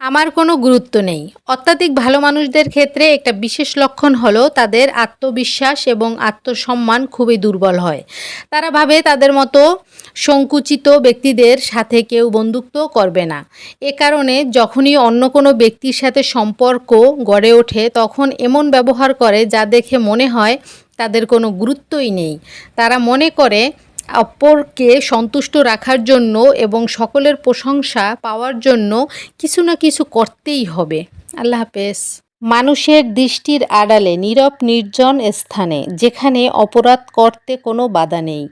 আমার কোনো গুরুত্ব নেই। অত্যাধিক ভালো মানুষদের ক্ষেত্রে একটা বিশেষ লক্ষণ হলো তাদের আত্মবিশ্বাস এবং আত্মসম্মান খুবই দুর্বল হয়। তারা ভাবে তাদের মতো সংকুচিত ব্যক্তিদের সাথে কেউ বন্ধুত্ব করবে না। এ কারণে যখনই অন্য কোনো ব্যক্তির সাথে সম্পর্ক গড়ে ওঠে, তখন এমন ব্যবহার করে যা দেখে মনে হয় তাদের কোনো গুরুত্বই নেই। তারা মনে করে অপরকে সন্তুষ্ট রাখার জন্য এবং সকলের প্রশংসা পাওয়ার জন্য কিছু না কিছু করতেই হবে। আল্লাহ হাফেজ। মানুষের দৃষ্টির আড়ালে নীরব নির্জন স্থানে, যেখানে অপরাধ করতে কোনো বাধা নেই,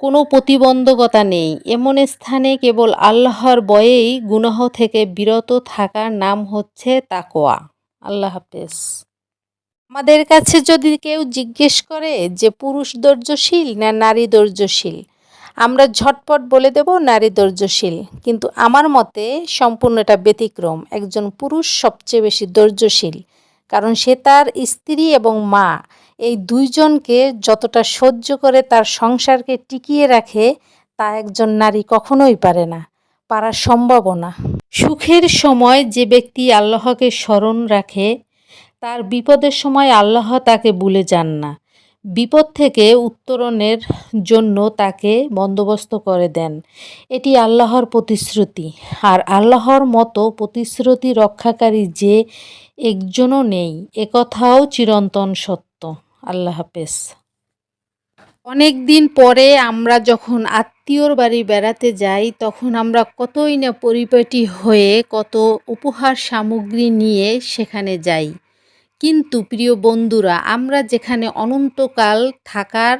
কোনো প্রতিবন্ধকতা নেই, এমন স্থানে কেবল আল্লাহর বয়েই গুনাহ থেকে বিরত থাকার নাম হচ্ছে তাকোয়া আল্লাহ হাফেজ। আমাদের কাছে যদি কেউ জিজ্ঞেস করে যে পুরুষ ধৈর্যশীল না নারী ধৈর্যশীল, আমরা ঝটপট বলে দেব নারী ধৈর্যশীল। কিন্তু আমার মতে সম্পূর্ণ এটা ব্যতিক্রম। একজন পুরুষ সবচেয়ে বেশি ধৈর্যশীল, কারণ সে তার স্ত্রী এবং মা, এই দুইজনকে যতটা সহ্য করে তার সংসারকে টিকিয়ে রাখে, তা একজন নারী কখনোই পারে না পারার সম্ভাবনা সুখের সময় যে ব্যক্তি আল্লাহকে স্মরণ রাখে তার বিপদের সময় আল্লাহ তাকে ভুলে যান না। বিপদ থেকে উত্তরণের জন্য তাকে বন্দোবস্ত করে দেন। এটি আল্লাহর প্রতিশ্রুতি। আর আল্লাহর মতো প্রতিশ্রুতি রক্ষাকারী যে একজনও নেই একথাও চিরন্তন সত্য। আল্লাহ হাফেজ। অনেক দিন পরে আমরা যখন আত্মীয়র বাড়ি বেড়াতে যাই, তখন আমরা কতই না পরিপাটি হয়ে কত উপহার সামগ্রী নিয়ে সেখানে যাই। কিন্তু প্রিয় বন্ধুরা, আমরা যেখানে অনন্তকাল থাকার,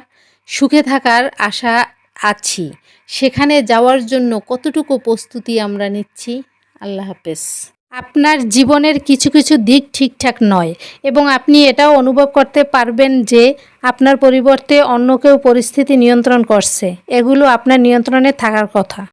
সুখে থাকার আশা আছি, সেখানে যাওয়ার জন্য কতটুকু প্রস্তুতি আমরা নিচ্ছি? আল্লাহ হাফেজ। আপনার জীবনের কিছু কিছু দিক ঠিকঠাক নয় এবং আপনি এটাও অনুভব করতে পারবেন যে আপনার পরিবর্তে অন্য কেউ পরিস্থিতি নিয়ন্ত্রণ করছে। এগুলো আপনার নিয়ন্ত্রণে থাকার কথা।